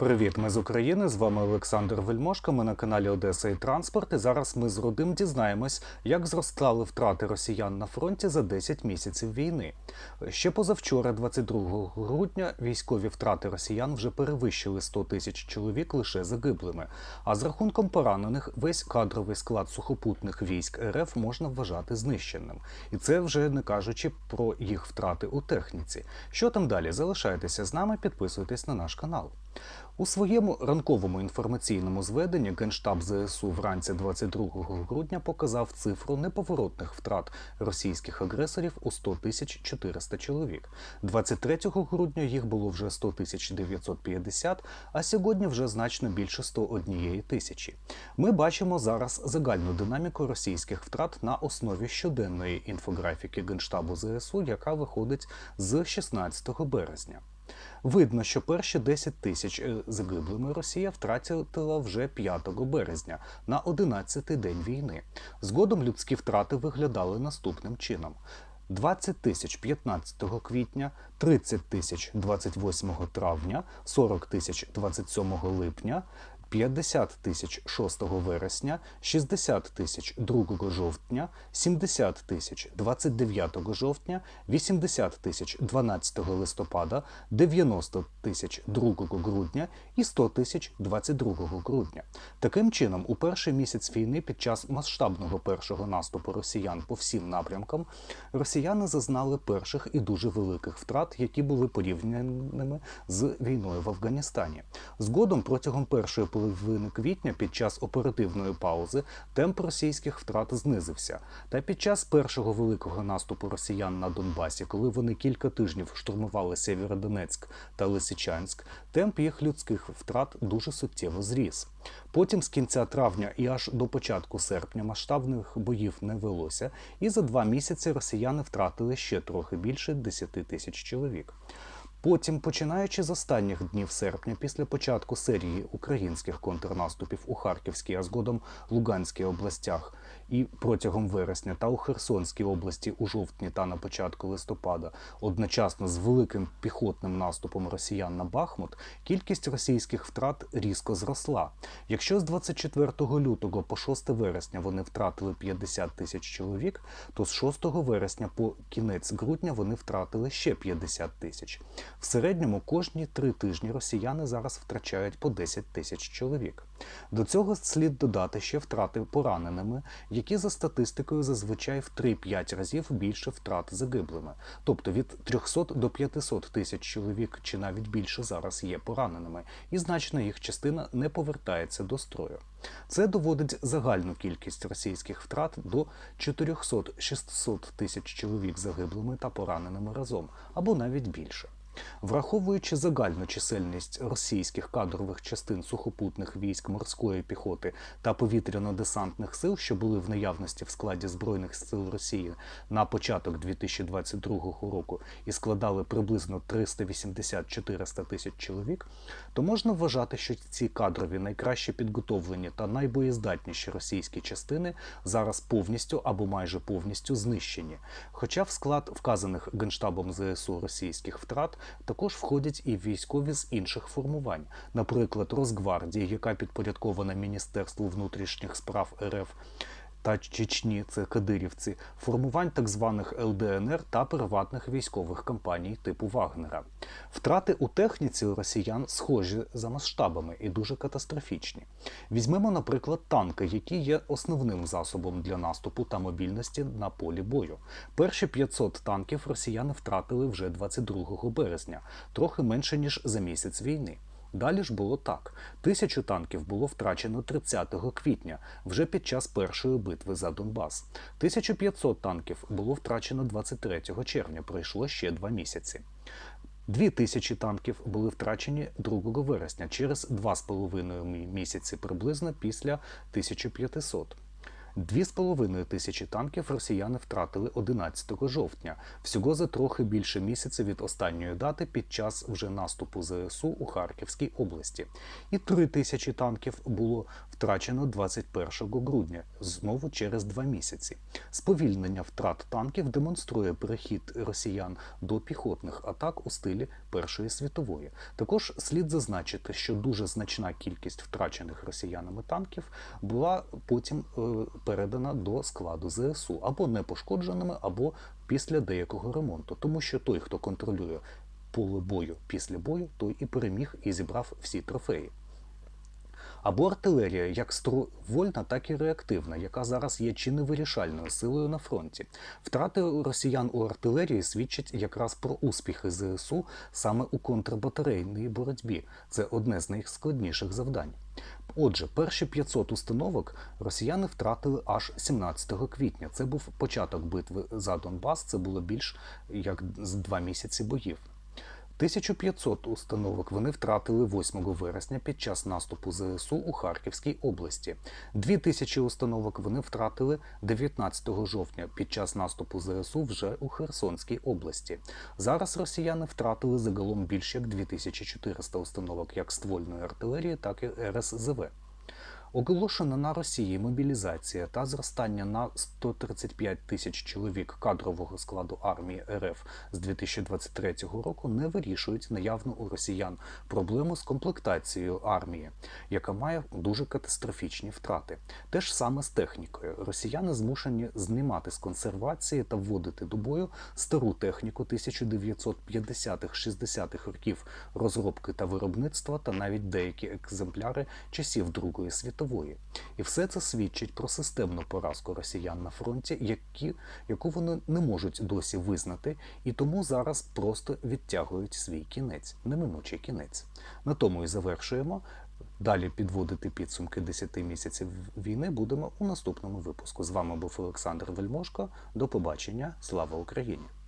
Привіт, ми з України. З вами Олександр Вельмошко. Ми на каналі Одеса і Транспорт. І зараз ми з Рудим дізнаємось, як зростали втрати росіян на фронті за 10 місяців війни. Ще позавчора, 22 грудня, військові втрати росіян вже перевищили 100 тисяч чоловік лише загиблими. А з рахунком поранених весь кадровий склад сухопутних військ РФ можна вважати знищеним. І це вже не кажучи про їх втрати у техніці. Що там далі? Залишайтеся з нами, підписуйтесь на наш канал. У своєму ранковому інформаційному зведенні Генштаб ЗСУ вранці 22 грудня показав цифру неповоротних втрат російських агресорів у 100 тисяч 400 чоловік. 23 грудня їх було вже 100 тисяч 950, а сьогодні вже значно більше 101 тисячі. Ми бачимо зараз загальну динаміку російських втрат на основі щоденної інфографіки Генштабу ЗСУ, яка виходить з 16 березня. Видно, що перші 10 тисяч е, загиблими Росія втратила вже 5 березня на 11-й день війни. Згодом людські втрати виглядали наступним чином. 20 тисяч 15 квітня, 30 тисяч 28 травня, 40 тисяч 27 липня, 50 тисяч 6 вересня, 60 тисяч 2 жовтня, 70 тисяч 29 жовтня, 80 тисяч 12 листопада, 90 тисяч 2 грудня і 100 тисяч 22 грудня. Таким чином, у перший місяць війни під час масштабного першого наступу росіян по всім напрямкам росіяни зазнали перших і дуже великих втрат, які були порівняними з війною в Афганістані. Згодом протягом першої половини квітня під час оперативної паузи темп російських втрат знизився. Та під час першого великого наступу росіян на Донбасі, коли вони кілька тижнів штурмували Сєвєродонецьк та Лисичанськ, темп їх людських втрат дуже суттєво зріс. Потім з кінця травня і аж до початку серпня масштабних боїв не велося, і за два місяці росіяни втратили ще трохи більше 10 тисяч чоловік. Потім, починаючи з останніх днів серпня, після початку серії українських контрнаступів у Харківській, а згодом Луганській областях, і протягом вересня та у Херсонській області у жовтні та на початку листопада, одночасно з великим піхотним наступом росіян на Бахмут, кількість російських втрат різко зросла. Якщо з 24 лютого по 6 вересня вони втратили 50 тисяч чоловік, то з 6 вересня по кінець грудня вони втратили ще 50 тисяч. В середньому кожні три тижні росіяни зараз втрачають по 10 тисяч чоловік. До цього слід додати ще втрати пораненими, які за статистикою зазвичай в 3-5 разів більше втрат загиблими. Тобто від 300 до 500 тисяч чоловік чи навіть більше зараз є пораненими, і значна їх частина не повертається до строю. Це доводить загальну кількість російських втрат до 400-600 тисяч чоловік загиблими та пораненими разом, або навіть більше. Враховуючи загальну чисельність російських кадрових частин сухопутних військ морської піхоти та повітряно-десантних сил, що були в наявності в складі збройних сил Росії на початок 2022 року і складали приблизно 380-400 тисяч чоловік, то можна вважати, що ці кадрові найкраще підготовлені та найбоєздатніші російські частини зараз повністю або майже повністю знищені. Хоча в склад вказаних генштабом ЗСУ російських втрат також входять і військові з інших формувань, наприклад, Росгвардії, яка підпорядкована Міністерству внутрішніх справ РФ. Та Чечні, це кадирівці, формувань так званих ЛДНР та приватних військових компаній типу Вагнера. Втрати у техніці у росіян схожі за масштабами і дуже катастрофічні. Візьмемо, наприклад, танки, які є основним засобом для наступу та мобільності на полі бою. Перші 500 танків росіяни втратили вже 22 березня, трохи менше ніж за місяць війни. Далі ж було так: тисячу танків було втрачено 30 квітня, вже під час першої битви за Донбас. 1500 танків було втрачено 23 червня. Пройшло ще два місяці. Дві тисячі танків були втрачені 2 вересня через 2,5 місяці приблизно після 1500. 2,5 тисячі танків росіяни втратили 11 жовтня, всього за трохи більше місяця від останньої дати під час вже наступу ЗСУ у Харківській області. І 3 тисячі танків було втрачено 21 грудня, знову через два місяці. Сповільнення втрат танків демонструє перехід росіян до піхотних атак у стилі Першої світової. Також слід зазначити, що дуже значна кількість втрачених росіянами танків була потім е, передана до складу ЗСУ або непошкодженими, або після деякого ремонту, тому що той, хто контролює поле бою після бою, той і переміг і зібрав всі трофеї. Або артилерія як ствольна, так і реактивна, яка зараз є чи не вирішальною силою на фронті. Втрати росіян у артилерії свідчать якраз про успіхи ЗСУ саме у контрбатарейній боротьбі. Це одне з найскладніших завдань. Отже, перші 500 установок росіяни втратили аж 17 квітня. Це був початок битви за Донбас. Це було більш як два місяці боїв. 1500 установок вони втратили 8 вересня під час наступу ЗСУ у Харківській області. 2000 установок вони втратили 19 жовтня під час наступу ЗСУ вже у Херсонській області. Зараз росіяни втратили загалом більше як 2400 установок як ствольної артилерії, так і РСЗВ. Оголошена на Росії мобілізація та зростання на 135 тисяч чоловік кадрового складу армії РФ з 2023 року не вирішують наявну у росіян проблему з комплектацією армії, яка має дуже катастрофічні втрати. Те ж саме з технікою. Росіяни змушені знімати з консервації та вводити до бою стару техніку 1950-60-х років розробки та виробництва, та навіть деякі екземпляри часів Другої світової. І все це свідчить про системну поразку росіян на фронті, які, яку вони не можуть досі визнати, і тому зараз просто відтягують свій кінець, неминучий кінець. На тому і завершуємо. Далі підводити підсумки 10 місяців війни будемо у наступному випуску. З вами був Олександр Вельмошко. До побачення. Слава Україні!